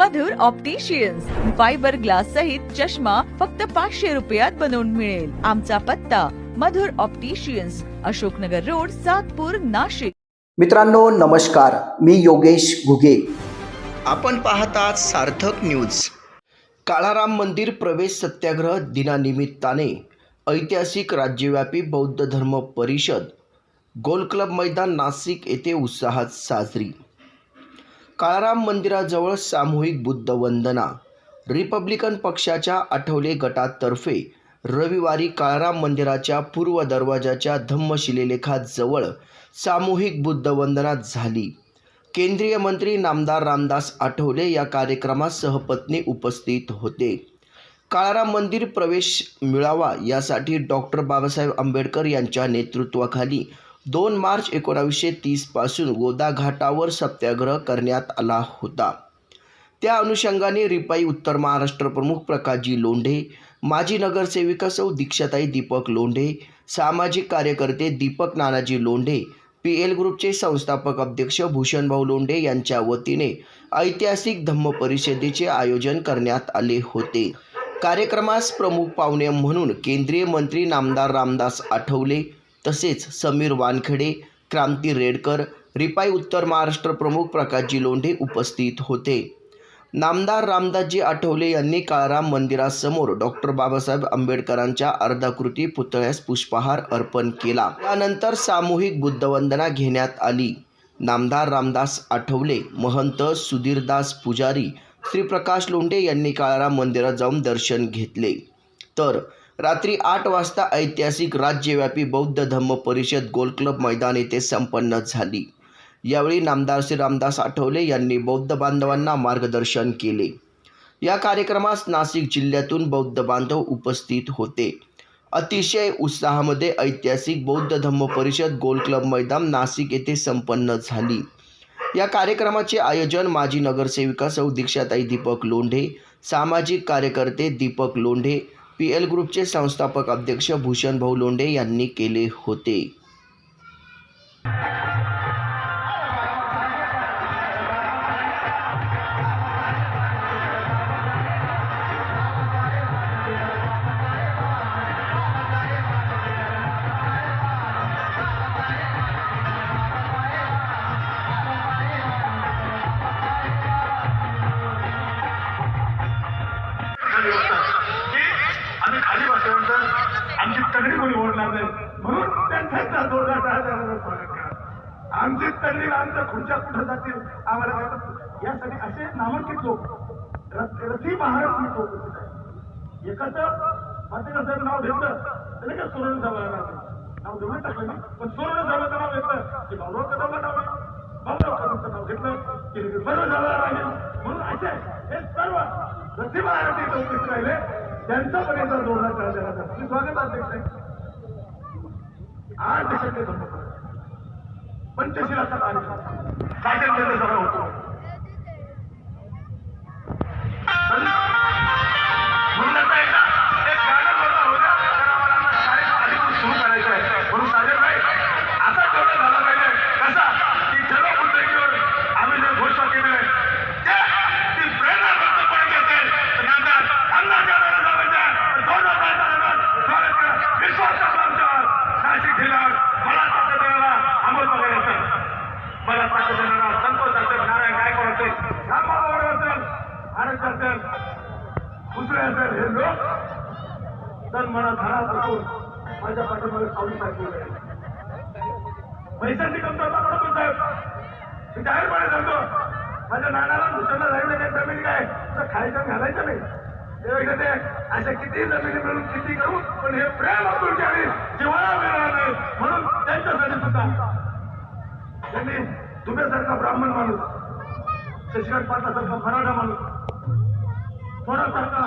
मधुर opticians fibre glass सहित चष्मा फक्त पाचशे रुपयात बनवून मिळेल. आमचा पत्ता मधुर ऑप्टिशियन्स अशोकनगर रोड सातपूर नाशिक. मित्रांनो नमस्कार. मी योगेश घुगे. आपण पाहतात सार्थक न्यूज काळाराम मंदिर प्रवेश सत्याग्रह दिनानिमित्ताने ऐतिहासिक राज्यव्यापी बौद्ध धर्म परिषद गोल क्लब मैदान नाशिक येथे उत्साहात साजरी. काळाराम मंदिराजवळ सामूहिक बुद्ध वंदना रिपब्लिकन पक्षाच्या आठवले गटातर्फे रविवारी काळाराम मंदिराच्या पूर्व दरवाजाच्या धम्मशिलेलेखाजवळ सामूहिक बुद्ध वंदना झाली. केंद्रीय मंत्री नामदार रामदास आठवले या कार्यक्रमात सहपत्नी उपस्थित होते. काळाराम मंदिर प्रवेश मिळावा यासाठी डॉक्टर बाबासाहेब आंबेडकर यांच्या नेतृत्वाखाली दोन मार्च एकोणावीसशे तीसपासून गोदाघाटावर सत्याग्रह करण्यात आला होता. त्या अनुषंगाने रिपाई उत्तर महाराष्ट्र प्रमुख प्रकाशजी लोंढे माजी नगरसेविका सौ दीक्षाताई दीपक लोंढे सामाजिक कार्यकर्ते दीपक नानाजी लोंढे पी एल ग्रुपचे संस्थापक अध्यक्ष भूषणभाऊ लोंढे यांच्या वतीने ऐतिहासिक धम्म परिषदेचे आयोजन करण्यात आले होते. कार्यक्रमास प्रमुख पाहुणे म्हणून केंद्रीय मंत्री नामदार रामदास आठवले तसेच समीर वानखेडे क्रांती रेडकर रिपाई उत्तर महाराष्ट्र प्रमुख प्रकाशजी लोंढे उपस्थित होते. नामदार रामदासजी आठवले यांनी काळाराम मंदिरासमोर डॉक्टर बाबासाहेब आंबेडकरांच्या अर्धाकृती पुतळ्यास पुष्पहार अर्पण केला. त्यानंतर सामूहिक बुद्धवंदना घेण्यात आली. नामदार रामदास आठवले महंत सुधीरदास पुजारी श्रीप्रकाश लोंढे यांनी काळाराम मंदिरात जाऊन दर्शन घेतले. तर रात्री आठ वाजता ऐतिहासिक राज्यव्यापी बौद्ध धम्म परिषद गोल क्लब मैदान येथे संपन्न झाली. यावेळी नामदार श्री रामदास आठवले यांनी बौद्ध बांधवांना मार्गदर्शन केले. या कार्यक्रमास नाशिक जिल्ह्यातून बौद्ध बांधव उपस्थित होते. अतिशय उत्साहामध्ये ऐतिहासिक बौद्ध धम्म परिषद गोल क्लब मैदान नाशिक येथे संपन्न झाली. या कार्यक्रमाचे आयोजन माजी नगरसेविका सौ दीक्षाताई दीपक लोंढे सामाजिक कार्यकर्ते दीपक लोंढे पी एल ग्रुपचे संस्थापक अध्यक्ष भूषणभाऊ लोंढे यांनी केले होते. करणार नाही. म्हणून त्यांच्या जोरदार स्वागत करा. आमची तगडी आमच्या खुर्च्या कुठं जातील. आम्हाला यासाठी असे नामांकित लोक रथी महाराज लोक उपस्थित आहेत. एकाचं मात्र नाव घेतलं तर का सुरण जावं नाव देऊन टाकलं ना पण सोडून जावं नाव घेतलं की भाऊराव कदमला नाव आहे. भाऊराव कदमचं नाव घेतलं की बरं झालं राहील. म्हणून असे हे सर्व रथी महारथी लोक राहिले. त्यांचा पर्यंत याचा जोरदार स्वागत अध्यक्ष. आहे आठ देशाचे धर्म पंचशिलाचा कार्यक्रम स्वातंत्र्याचा सभा होतो. दुसरे तर मला धडा धरून माझ्या पाठीमध्ये पाऊल टाकलेलं आहे पैशांची कमतरता पडतो साहेब मी जाहीरपणे सांगतो माझ्या नानाला दुसऱ्याला जायला काही जमीन काय तर खायचं घालायचं नाही. ते अशा किती जमिनी मिळून किती करू पण हे प्रेम आपण घ्यावी जिव्हाळा मिळणार नाही. म्हणून त्यांच्यासाठी सुद्धा त्यांनी तुम्ही ब्राह्मण माणूस शशिकांत पाटलासारखा मराठा माणूस थोडासारखा